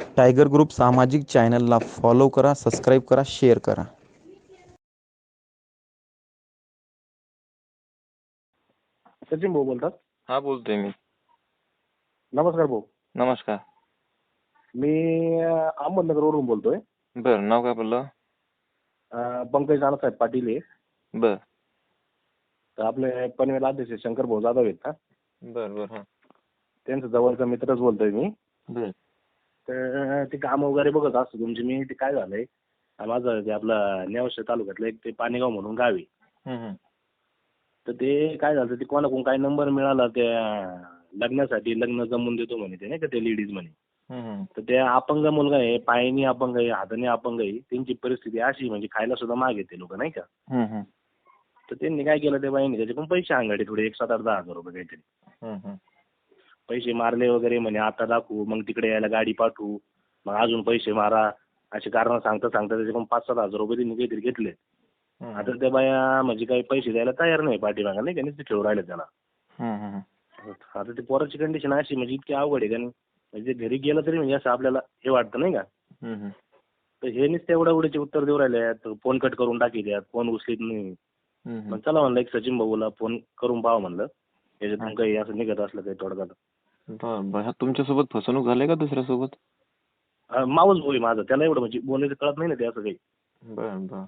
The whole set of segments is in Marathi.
टायगर ग्रुप सामाजिक चॅनलला फॉलो करा सबस्क्राईब करा शेअर करा. सचिन भाऊ बोलतात. हा बोलतोय मी. नमस्कार भाऊ. नमस्कार. मी अं, अहमदनगरवरून बोलतोय. बर नाव काय बोललं? अं, पंकज नानासाहेब पाटील आहे बर. तर आपले पनवेल अध्यक्ष शंकर भाऊ जाधव आहेत ना बर बर हा. त्यांचा जवळचा मित्रच बोलतोय मी. बर. तर ते काम वगैरे बघत असतो तुमची मी ते काय झालंय माझं ते आपलं नेवशे तालुक्यातलं एक ते पाणीगाव म्हणून गाव आहे. तर ते काय झालं ते कोणाकडून काय नंबर मिळाला त्या लग्नासाठी लग्न जमवून देतो म्हणे ते नाही का ते लेडीज म्हणे. तर ते अपंग मुलगा आहे पायानी अपंग आहे हाताने अपंग आहे त्यांची परिस्थिती अशी म्हणजे खायला सुद्धा मागे ते लोक नाही का. तर त्यांनी काय केलं त्या बाईने त्याचे पण पैसे अंगाडे थोडे एक सात आठ दहा हजार रुपये काहीतरी. पैसे मारले वगैरे म्हणे आता दाखवू मग तिकडे यायला गाडी पाठवू मग अजून पैसे मारा अशी कारण सांगता सांगता त्याचे पण पाच सात हजार रुपये त्यांनी काहीतरी घेतले. आता त्या बाया म्हणजे काही पैसे द्यायला तयार नाही पाठीमागा नाही का नुसते ठेवून राहिले त्याला. आता ते पोराची कंडिशन अशी म्हणजे इतकी अवघड आहे त्याने म्हणजे घरी गेलं तरी म्हणजे असं आपल्याला हे वाटतं नाही का. तर हे नुसते एवढ्या एवढ्याचे उत्तर देऊ राहिले फोन कट करून टाकी द्यात फोन उचलीत नाही. मग चला म्हणलं एक सचिन भाऊला फोन करून पाहा म्हणलं. याच्यातून काही असं निघत असलं काही थोडक्यात बर बर. तुमच्यासोबत फसवणूक झाली का दुसऱ्यासोबत? अं, मावस भाऊ आहे माझा. त्याला एवढं म्हणजे बोलायचं कळत नाही ना ते असं काही. बर बर.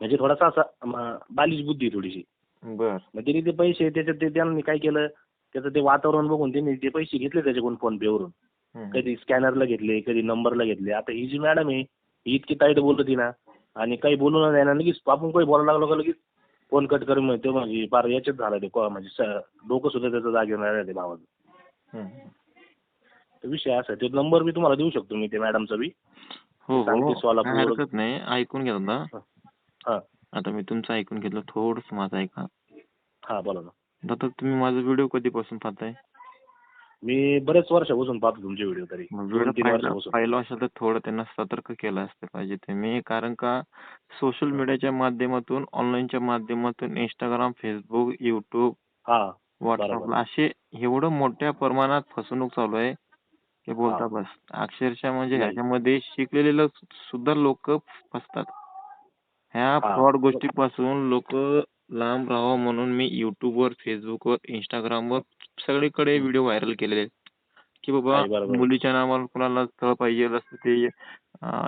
म्हणजे थोडासा असा म, बालिश बुद्धी आहे थोडीशी. बर. मग त्यांनी ते पैसे त्याच्यात ते त्यांनी काय केलं? त्याचं ते वातावरण बघून त्यांनी ते पैसे घेतले त्याच्याकडून फोन पेवरून हम्म. कधी स्कॅनरला घेतले कधी नंबरला घेतले. आता ही जी मॅडम आहे ही इतकी टाईट बोलत ना आणि काही बोलून नाही ना लगेच आपण काही बोलायला लागलो का लगेच फोन कट करून म्हणजे ते म्हणजे फार याच्यात झालं ते को- म्हणजे स- डोकं सुद्धा त्याचं जागेवर नाही राहिलं ते भावाचं. तर विषय असा आहे. तो नंबर बी तुम्हाला देऊ शकतो मी ते मॅडमचा बी. हो सांगते हो सोलापूर- काय हरकत नाही ऐकून घ्या दादा. हां. आता मी तुमचं ऐकून घेतलं थोडस माझं ऐका. हां बोला ना. दादा तुम्ही माझा व्हिडिओ कधीपासून पाहताय? मी बरेच वर्षापासून पाहतो तुमचे व्हिडिओ तरी. मग दोन व्हिडिओ तीन पाहिला वर्षापासून. पाहिलं असेल तर थोडं त्यांना सतर्क केलं असतं पाहिजे तुम्ही कारण का सोशल मीडियाच्या माध्यमातून ऑनलाईनच्या माध्यमातून इंस्टाग्राम फेसबुक युट्यूब हां. व्हॉट्सअपला असे एवढं मोठ्या प्रमाणात फसवणूक चालू आहे की बोलता हा. बस अक्षरशः म्हणजे नाही. ह्याच्यामध्ये शिकलेले सुद्धा लोक फसतात ह्या हा. फ्रॉड गोष्टीपासून लोक लांब राहावं म्हणून मी युट्यूबवर फेसबुकवर इंस्टाग्रामवर सगळीकडे व्हिडिओ व्हायरल केलेले आहेत की बाबा बरोबर. मुलीच्या नावावर कुणाला स्थळ पाहिजे असतं ते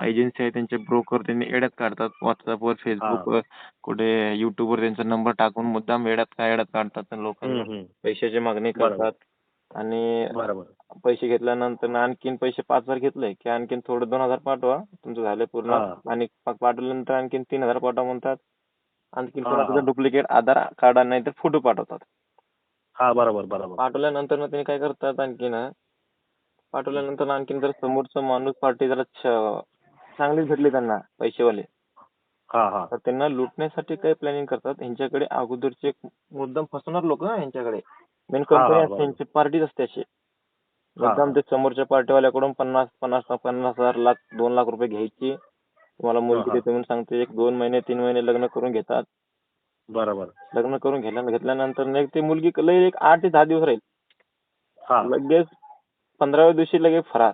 एजन्सी आहे त्यांचे ब्रोकर त्यांनी एड्यात काढतात व्हॉट्सअपवर फेसबुकवर कुठे युट्यूबवर त्यांचा नंबर टाकून मुद्दाम एड्यात काय एड्यात काढतात लोकांना हम्म. पैशाची मागणी बरोबर. करतात आणि बरोबर पैसे घेतल्यानंतर आणखीन पैसे पाच हजार घेतले की आणखीन थोडं दोन हजार पाठवा तुमचं झालं पूर्ण हा. आणि पा- पाठवल्यानंतर आणखीन तीन हजार पाठवा म्हणतात आणखीन हा, हा. त्याचं डुप्लिकेट आधार कार्ड नाही तर फोटो पाठवतात हा बरोबर बरोबर पाठवल्यानंतर त्यांनी काय करतात आणखीन पाठवल्यानंतर आणखीन जर समोरचा माणूस पार्टी जरा चांगलीच भेटली त्यांना पैसेवाले हा हा. तर त्यांना लुटण्यासाठी काय प्लॅनिंग करतात? ह्यांच्याकडे अगोदरचे मुद्दाम फसवणार लोक यांच्याकडे मेन कंपनी असते. यांची पार्टीच असते अशी. मुद्दाम ते समोरच्या पार्टीवाल्याकडून पन्नास पन्नास पन्नास हजार लाख दोन लाख रुपये घ्यायची. तुम्हाला मुलगी. देतो म्हणून सांगते एक दोन महिने तीन महिने लग्न करून घेतात. बरोबर. लग्न करून घेतल्या घेतल्यानंतर ना ती मुलगी लई एक आठ ते दहा दिवस राहील. लगेच पंधराव्या दिवशी लगेच फरार.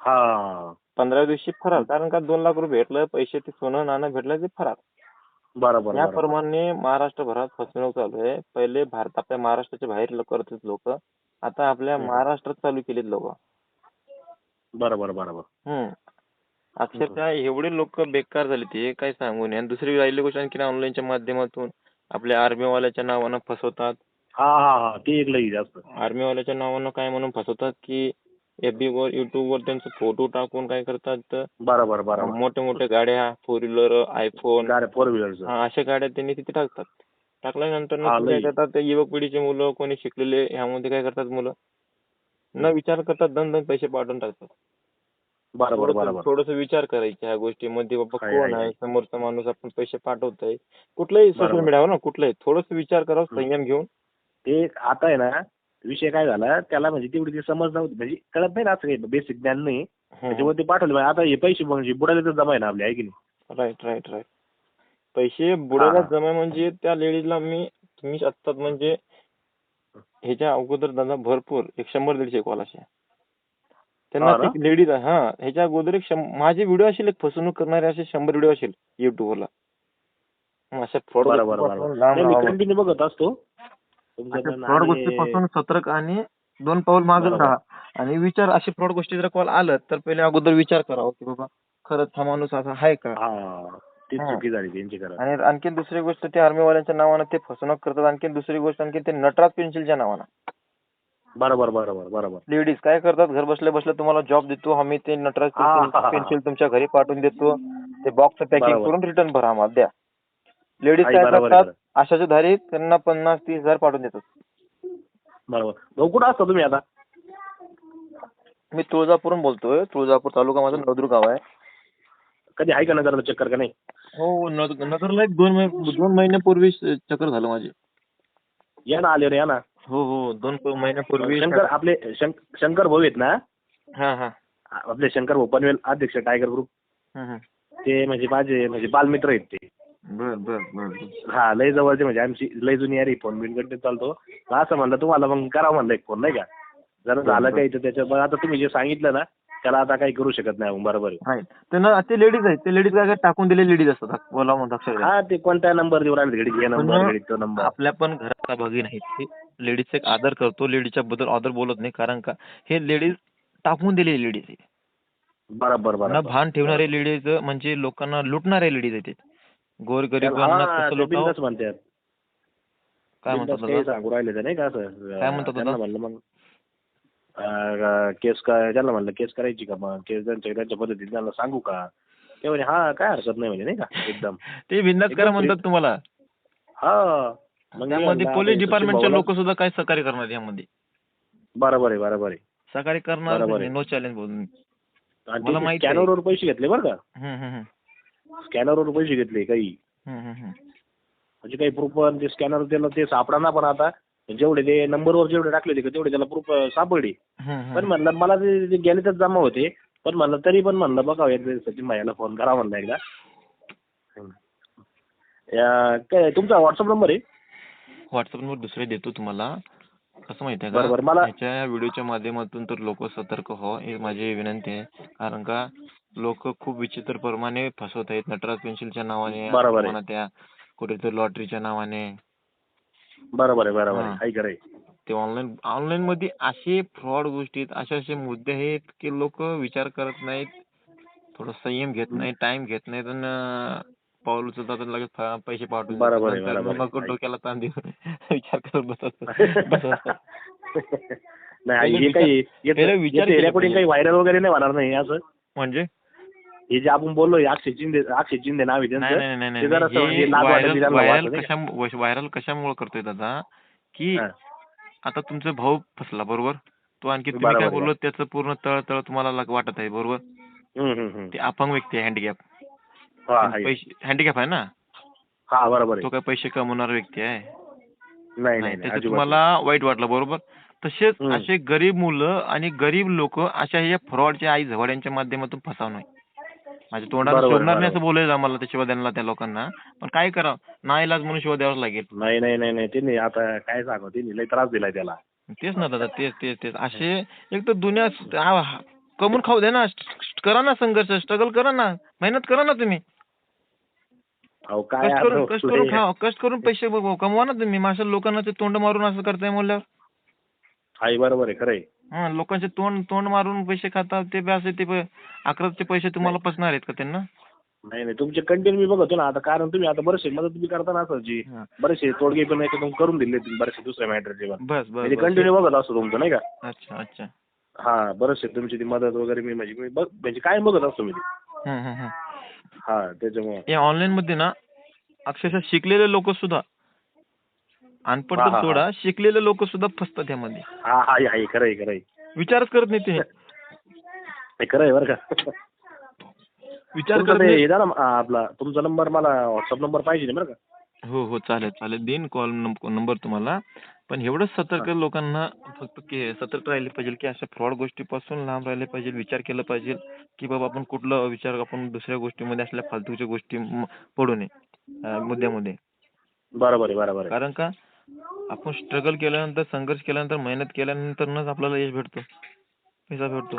हा. पंधराव्या दिवशी फरार. कारण का दोन लाख रुपये भेटलं पैसे ते सोनं नाणं भेटलं ते फरार. बरोबर बरोबर. याप्रमाणे महाराष्ट्रभरात फसवणूक चालू आहे. पहिले भारत आपल्या महाराष्ट्राच्या बाहेर करत लोक. आता आपल्या. महाराष्ट्रात चालू केलेत लोक. बरोबर बरोबर. हम्म. अक्षरशः एवढे लोक बेकार झाले ते काय सांगू नये. आणि दुसरी राहिली गोष्ट आणखी ऑनलाईनच्या माध्यमातून आपल्या आर्मी वाल्याच्या नावानं फसवतात. हा हा हा. ते एक लई जास्त. आर्मी वाल्याच्या नावानं काय म्हणून फसवतात की FB वर युट्यूब वर त्यांचे फोटो टाकून काय करतात तर बरोबर बरोबर. मोठ्या मोठ्या गाड्या फोर व्हीलर आयफोन गाड्या फोर व्हीलरचं हा अशा गाड्या त्यांनी तिथे टाकतात. टाकल्यानंतर ना काय लई. करतात ते युवक पिढीचे मुलं कोणी शिकलेले ह्यामध्ये काय करतात मुलं? न विचार करतात दन दन पैसे पाठवून टाकतात. बरोबर बरोबर. थोडस विचार करायचे ह्या गोष्टीमध्ये बाबा कोण आहे. समोरचा माणूस आपण पैसे पाठवतोय. कुठलाही सोशल. मीडियावर ना कुठलाही. थोडस विचार करावा हम्म. संयम घेऊन. ते आता आहे ना विषय काय झाला त्याला म्हणजे तेवढी ती समज नव्हती. म्हणजे कळत नाही ना असं काही बेसिक ज्ञान नाही. त्याच्यामुळे ते पाठवले. म्हणजे आता हे पैसे म्हणजे बुडाले तर जमाय ना आपले आहे की नाही? राईट राईट राईट पैसे बुडायला हा. जमा म्हणजे त्या लेडीजला मी तुम्ही आत्ताच म्हणजे ह्याच्या अगोदर दादा भरपूर एक शंभर दीडशे कॉल असे. त्यांना? ते लेडीज हा ह्याच्या अगोदर एक माझे व्हिडिओ असेल एक फसवणूक करणारे असे शंभर व्हिडिओ असेल युट्यूबला मी कंटिन्यू बघत असतो. फ्रॉड गोष्टीपासून सतर्क आणि दोन पाऊल मागे. राहा. आणि विचार अशी फ्रॉड गोष्टी जर कॉल आलं तर पहिले अगोदर विचार करावा की बाबा खरंच हा माणूस असा आहे का? ती. चुकी झाली त्यांची खरं. आणि आणखी दुसरी गोष्ट ते आर्मीवाल्यांच्या नावानं ते फसवणूक करतात. आणखी दुसरी गोष्ट आणखी ते नटराज पेन्सिलच्या नावानं. बरोबर बरोबर बरोबर. लेडीज काय करतात? घर बसल्या बसल्या तुम्हाला जॉब देतो आम्ही ते नटराज. पेन्सिल तुमच्या घरी पाठवून देतो. ते बॉक्स पॅकिंग. करून रिटर्न भरा आम्हाला द्या. लेडीज आई, काय बरोबर आहे, करतात आशाच्या धारी त्यांना पन्नास तीस हजार पाठवून देतात. बरोबर. भाऊ कुठं असता तुम्ही आता? मी तुळजापूरून बोलतोय. तुळजापूर तालुका माझा नवदूर गाव आहे. कधी आहे का नगरला चक्कर का नाही? हो नग- नगरला एक दोन महि- दोन महिन्यापूर्वी चक्कर झालं माझे. या ना आले या ना. हो हो दोन प- महिन्यापूर्वी शंकर आपले शंकर भाऊ आहेत ना? हा हा. आपले शंकर भाऊ पनवेल अध्यक्ष टायगर ग्रुप. हम्म, हम्म. ते म्हणजे माझे म्हणजे बालमित्र आहेत ते. बर बर बर. हा लय जवळचे म्हणजे आमची लय जुनी यारी फोन बिन कंटिन्यू चालतो. असं म्हणलं तुम्हाला मग करा म्हणलं एक फोन नाही का? जर झालं काही तर त्याच्या मग आता तुम्ही जे सांगितलं ना त्याला आता काही करू शकत नाही मग बरोबर आहे. ते लेडीज आहेत. ते लेडीज काय टाकून दिले लेडीज असतात. बोला म्हणून. हा ते कोणत्या नंबर देऊ राहिले घडी नंबर तो नंबर आपल्या पण घराचा भगिन आहेत ते लेडीजचा एक आदर करतो. लेडीजच्या बद्दल आदर बोलत नाही. कारण का? हे लेडीज टाकून दिलेली लेडीज आहे बरोबर न बरोबर भान ठेवणारे लेडीज म्हणजे लोकांना लुटणारे लेडीज आहेत ते. गोरगरिबांना हा, म्हणतात. काय म्हणतात? सांगू राहिले ते नाही का असं? काय म्हणतात? म्हणलं मग केस का त्यांना म्हणलं केस करायची का मग? केस त्यांच्या त्यांच्या पद्धतीने त्यांना सांगू का? ते म्हणे हा काय हरकत नाही म्हणजे नाही का? एकदम. ते बिंदास करा म्हणतात तुम्हाला. हा. त्यामध्ये पोलीस डिपार्टमेंटचे लोक सुद्धा काय सहकार्य करणार यामध्ये? बरोबर आहे बरोबर आहे. सहकार्य करणार. नो चॅलेंज बोलून. मला माहिती आहे. स्कॅनरवर पैसे घेतले बरं का. स्कॅनरवर पैसे घेतले काही. म्हणजे काही प्रूफ ते स्कॅनर त्याला ते सापडा पण आता. जेवढे ते नंबरवर जेवढे टाकले होते तेवढे त्याला प्रूफ सापडले. पण म्हणलं मला ते ते गेले तर जमा होते. पण म्हणलं तरी पण म्हणलं बघा एकदा सचिन भाईला फोन करा म्हणलं एकदा. काय तुमचा व्हॉट्सअप नंबर आहे? व्हॉट्सअपवर दुसरे देतो तुम्हाला. कसं माहितीये बरं, का मला- ह्याच्या व्हिडिओच्या माध्यमातून तर लोक सतर्क हो ही माझी विनंती आहे. कारण का लोक खूप विचित्र प्रमाणे फसवत आहेत नटराज पेन्सिलच्या नावाने बरोबर आहे. त्या कुठेतरी लॉटरीच्या नावाने बरोबर आहे बरोबर हा. आहे ते ऑनलाईन ऑनलाईन मध्ये असे फ्रॉड गोष्टी आहेत असे असे मुद्दे आहेत की लोक विचार करत नाहीत थोडं संयम घेत नाही टाइम घेत नाहीत आणि पाऊल उचलतात आणि लगेच फ- पैसे पाठवून देतात. बरोबर आहे, नंतर बरोबर मग आहे. डोक्याला ताण देऊ विचार करत बसत बसत. नाही पहिले हे काही पहिले विचार केला रेकॉर्डिंग पाहिजे. काही व्हायरल वगैरे नाही होणार नाही असं म्हणजे हे जे आपण बोललो अक्षय शिंदे अक्षय शिंदे नाव आहे नाही नाही नाही ते नाही जरासं म्हणजे हे लाज वाटेल व्हायरल त्यांना व्हायरल वाटलं नाही का? कशा व्हायरल कशामुळे करतोय दादा की हा. आता तुमचा भाऊ फसला बरोबर तो आणखी तुम्ही बरोबर काय आहे. बोललो त्याचं पूर्ण तळ तळ तुम्हाला लाग- वाटत आहे बरोबर हम्म, हम्म, हम्म. ते अपंग व्यक्ती आहे हँडिकॅप हा आहे. पैसे हँडिकॅप आहे ना हा बरोबर तो आहे काय पैसे कमवणारा व्यक्ती आहे नाही नाही नाही नाही, त्याचं अजिबात तुम्हाला वाईट वाटलं बरोबर तसेच हम्म. असे गरीब मुलं आणि गरीब लोक अशा ह्या फ्रॉडच्या आई झवड्यांच्या माध्यमातून फसवणं आहे. माझ्या तोंडाला बरोबर, शोभणार नाही असं. बोलायचं आम्हाला त्या शिवाय द्यायला त्या लोकांना. पण काय करावं ना इलाज म्हणून शिवाय द्यावंच लागेल. नाही नाही नाही नाही त्यांनी आता काय सांगू त्यांनी लय त्रास दिलाय त्याला. तेच ना दादा तेच तेच तेच. असे एक तर दुनिया आ- हा- कमवून खाऊ दे ना स्ट- करा ना संघर्ष स्ट्रगल करा ना मेहनत करा ना तुम्ही. अहो काय कष्ट करून कष्ट करून खा कष्ट करून पैसे ब- कमवा ना तुम्ही माशा लोकांना ते तोंड मारून असं करताय म्हणल्यावर. आई बरोबर आहे खरंय. हा लोकांचे तोंड तोंड मारून पैसे खातात ते बी असे ते प- अकराचे पैसे तुम्हाला पसणार आहेत का त्यांना नाही नाही तुमचे कंटेंट मी बघतो ना आता कारण तुम्ही आता बरेचसे मदत तुम्ही करता ना असं जी हा. बरेचसे तोडगे पण याच्यातून करून दिले तुम्ही बरेचसे दुसऱ्या मॅटरचे पण बस बस म्हणजे बस. कंटिन्यू बघत असतो तुमचं नाही का अच्छा अच्छा हा बरेचसे तुमची ती मदत वगैरे मी म्हणजे मी बघ म्हणजे काय बघत असतो मी ते. हम्म, हम्म, हम्म. हा त्याच्यामुळे या ऑनलाईन मध्ये ना अक्षरशः शिकलेले लोक सुद्धा अनपढ तर. सोडा शिकलेले लोक सुद्धा फसतात यामध्ये आहे खरंय खरंय विचारच करत नाही ते खरंय बरं का. विचार करत आपला तुमचा नंबर मला व्हॉट्सअप नंबर पाहिजे बरं का. हो हो चालेल चालेल. देईन कॉल नंबर तुम्हाला. पण एवढंच सतर्क लोकांना फक्त की सतर्क राहिले पाहिजे की अशा फ्रॉड गोष्टीपासून लांब राहिले पाहिजे विचार केला पाहिजे की बाबा आपण कुठलं विचार आपण दुसऱ्या गोष्टीमध्ये असल्या फालतूच्या गोष्टी पडू नये मुद्द्यामध्ये. बरोबर आहे बरोबर कारण का? आपण स्ट्रगल केल्यानंतर संघर्ष केल्यानंतर मेहनत केल्यानंतरच आपल्याला यश भेटतं. पैसा भेटतो.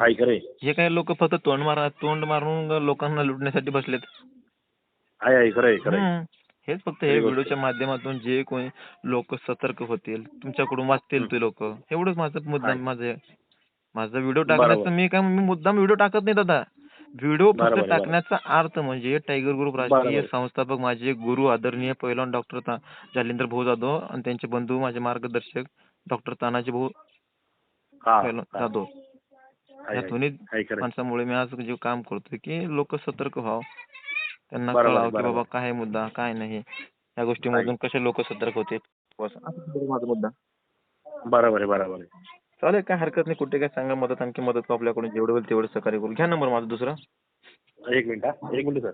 हे काय लोक फक्त तोंड मारा तोंड मारून लोकांना लुटण्यासाठी बसलेत. हेच फक्त हे व्हिडिओच्या माध्यमातून जे कोणी लोक सतर्क होतील तुमच्याकडून वाचतील ते लोक. एवढंच माझं मुद्दाम आहे. माझं माझा व्हिडिओ. टाकण्याचं मी काय मी मुद्दाम व्हिडिओ टाकत नाही दादा. व्हिडिओ फक्त बरोबर. टाकण्याचा अर्थ म्हणजे टायगर ग्रुप राजकीय बरोबर. संस्थापक माझे गुरु आदरणीय पैलवान डॉक्टर जालिंदर भाऊ जाधव आणि त्यांचे बंधू माझे मार्गदर्शक डॉक्टर तानाजी भाऊ हा पैलवान हा. जाधव आहे, या आहे. दोन्ही आहे माणसामुळे मी आज जे काम करतोय की लोक सतर्क व्हावं त्यांना बरोबर, कळावं की बरोबर. बाबा काय मुद्दा काय नाही या गोष्टीमधून कसे लोक सतर्क होतील बस असं माझा मुद्दा बरोबर आहे बरोबर आहे चालेल काय हरकत नाही. कुठे काय सांगा मदत आणखी मदत करू आपल्याकडून जेवढं होईल तेवढं सहकार्य करू. घ्या नंबर माझा दुसरा. एक मिनिट हा. एक मिनिट सर